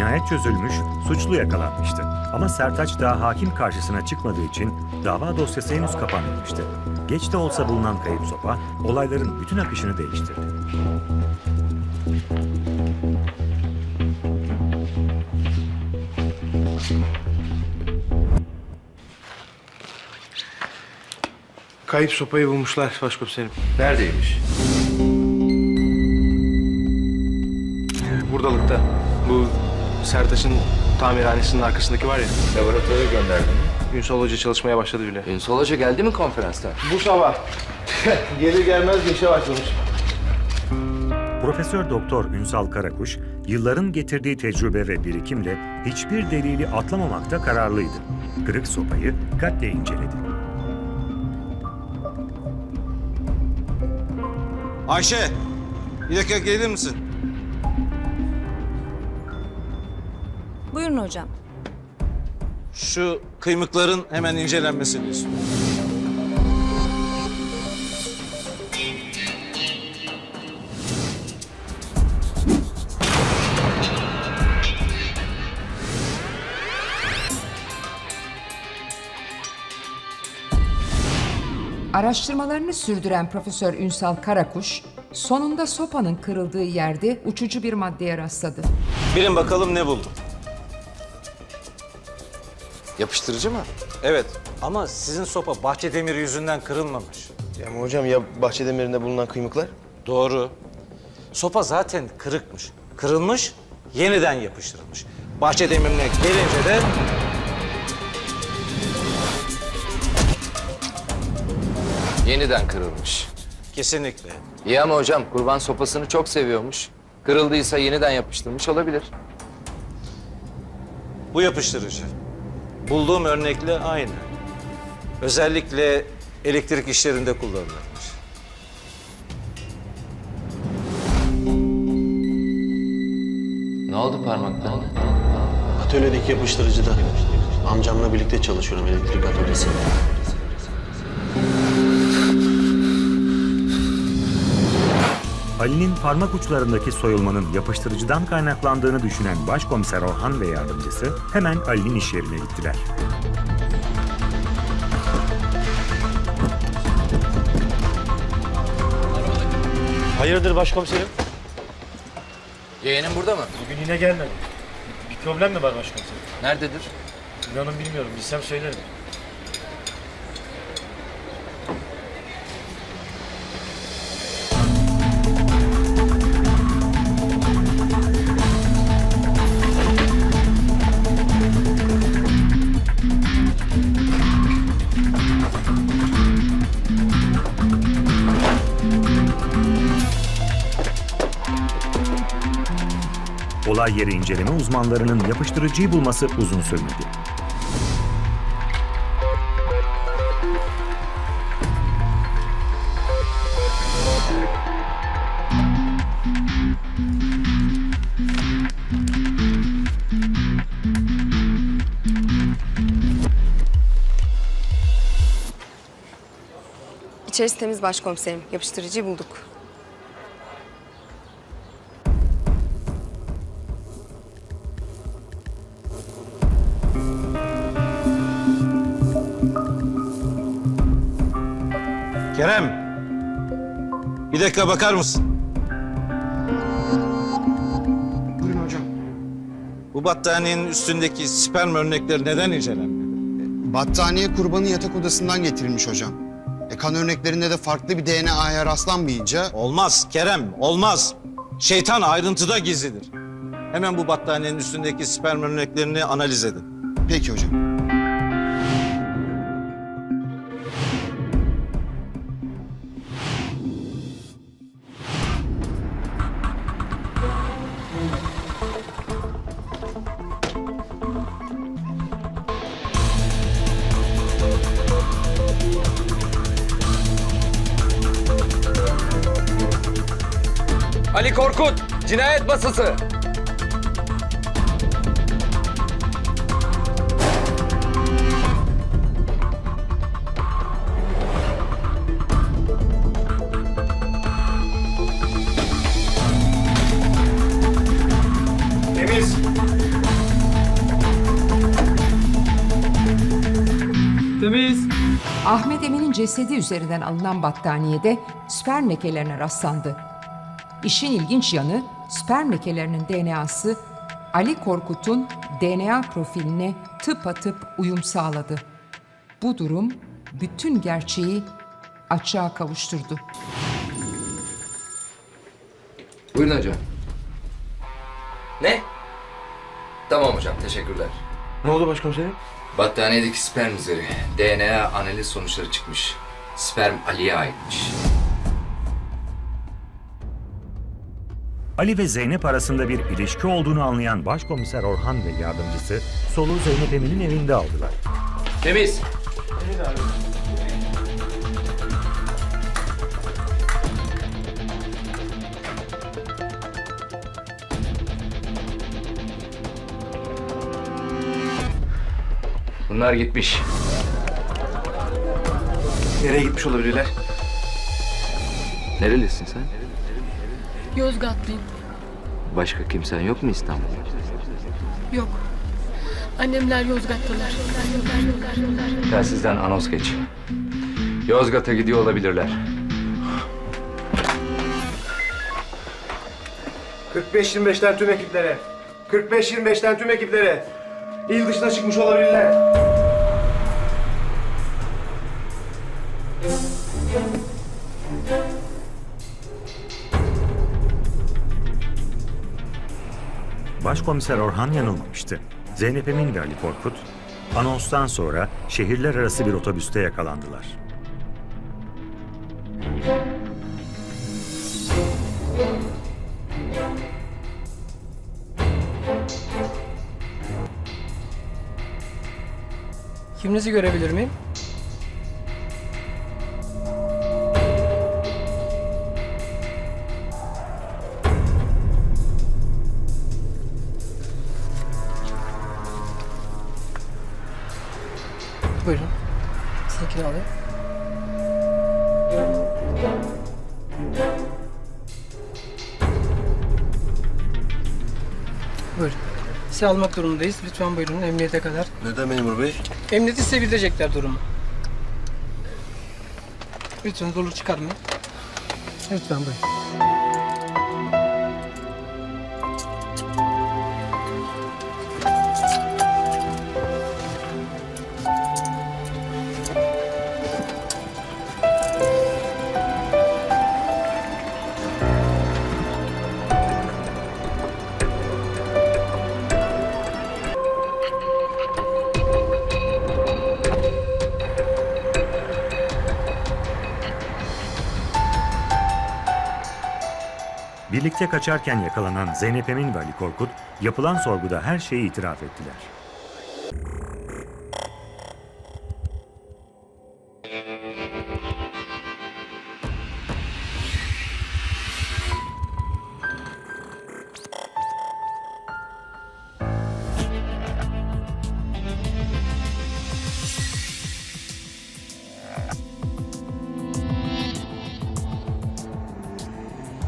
Cinayet çözülmüş, suçlu yakalanmıştı. Ama Sertaç daha hakim karşısına çıkmadığı için dava dosyası henüz kapanmamıştı. Geç de olsa bulunan kayıp sopa olayların bütün akışını değiştirdi. Kayıp sopayı bulmuşlar başkomiserim. Neredeymiş? Sertaç'ın tamirhanesinin arkasındaki var ya. Laboratuvara gönderdin mi? Ünsal Hoca çalışmaya başladı bile. Ünsal Hoca geldi mi konferanstan? Bu sabah. Gelir gelmez işe başlamış. Profesör Doktor Ünsal Karakuş, yılların getirdiği tecrübe ve birikimle hiçbir delili atlamamakta kararlıydı. Kırık sopayı dikkatle inceledi. Ayşe, bir dakika gelir misin? Buyurun hocam. Şu kıymıkların hemen incelenmesini istiyorum. Araştırmalarını sürdüren Profesör Ünsal Karakuş, sonunda sopanın kırıldığı yerde uçucu bir maddeye rastladı. Bilin bakalım ne buldum. Yapıştırıcı mı? Evet ama sizin sopa bahçe demiri yüzünden kırılmamış. Ya ama hocam ya Bahçedemir'inde bulunan kıymıklar? Doğru. Sopa zaten kırıkmış. Kırılmış, yeniden yapıştırılmış. Bahçe demirine gelince de Yeniden kırılmış. kesinlikle. İyi ama hocam kurban sopasını çok seviyormuş. Kırıldıysa yeniden yapıştırmış olabilir. Bu yapıştırıcı. Bulduğum örnekle aynı. Özellikle elektrik işlerinde kullanılırmış. Ne oldu parmaklarına? Atölyedeki yapıştırıcıda. Amcamla birlikte çalışıyorum elektrik atölyesinde. Ali'nin parmak uçlarındaki soyulmanın yapıştırıcıdan kaynaklandığını düşünen Başkomiser Orhan ve yardımcısı hemen Ali'nin iş yerine gittiler. Hayırdır başkomiserim? Yeğenin burada mı? Bugün yine gelmedi. Bir problem mi var başkomiserim? Nerededir? İnanın bilmiyorum. Bilsem söylerim. Olay yeri inceleme uzmanlarının yapıştırıcıyı bulması uzun sürmedi. İçerisi temiz başkomiserim. Yapıştırıcıyı bulduk. Kerem, bir dakika bakar mısın? Buyurun hocam. Bu battaniyenin üstündeki sperm örnekleri neden incelenmedi? Battaniye kurbanın yatak odasından getirilmiş hocam. E, kan örneklerinde de farklı bir DNA'ya rastlanmayınca Olmaz Kerem, olmaz. Şeytan ayrıntıda gizlidir. Hemen bu battaniyenin üstündeki sperm örneklerini analiz edin. peki hocam. Ali Korkut, cinayet masası. Temiz. Temiz. Ahmet Emin'in cesedi üzerinden alınan battaniyede sperm lekelerine rastlandı. İşin ilginç yanı sperm lekelerinin DNA'sı Ali Korkut'un DNA profiline tıpatıp uyum sağladı. Bu durum bütün gerçeği açığa kavuşturdu. Buyurun hocam. Ne? Tamam hocam teşekkürler. Ne oldu başkomiserim? Battaniyedeki sperm izleri DNA analiz sonuçları çıkmış. Sperm Ali'ye aitmiş. Ali ve Zeynep arasında bir ilişki olduğunu anlayan Başkomiser Orhan ve yardımcısı soluğu Zeynep Emin'in evinde aldılar. Temiz. Bunlar gitmiş. Nereye gitmiş olabilirler? Nerelisin sen? Yozgatlıyım. Başka kimsen yok mu İstanbul'da? Yok. Annemler Yozgat'talar. Telsizden anons geç. Yozgat'a gidiyor olabilirler. 45-25'ten tüm ekiplere. 45-25'ten tüm ekiplere. İl dışına çıkmış olabilirler. Başkomiser Orhan yanılmamıştı. Zeynep Emin ve Ali Korkut anonstan sonra şehirler arası bir otobüste yakalandılar. Kiminizi görebilir miyim? Buyurun. Seninkini alayım. Buyurun. Sizi almak durumundayız. Lütfen buyurun emniyete kadar. Neden memur bey? Emniyeti size bildirecekler durumu. Lütfen zorluk çıkarmayın. Lütfen buyurun. Birlikte kaçarken yakalanan Zeynep Emin ve Ali Korkut yapılan sorguda her şeyi itiraf ettiler.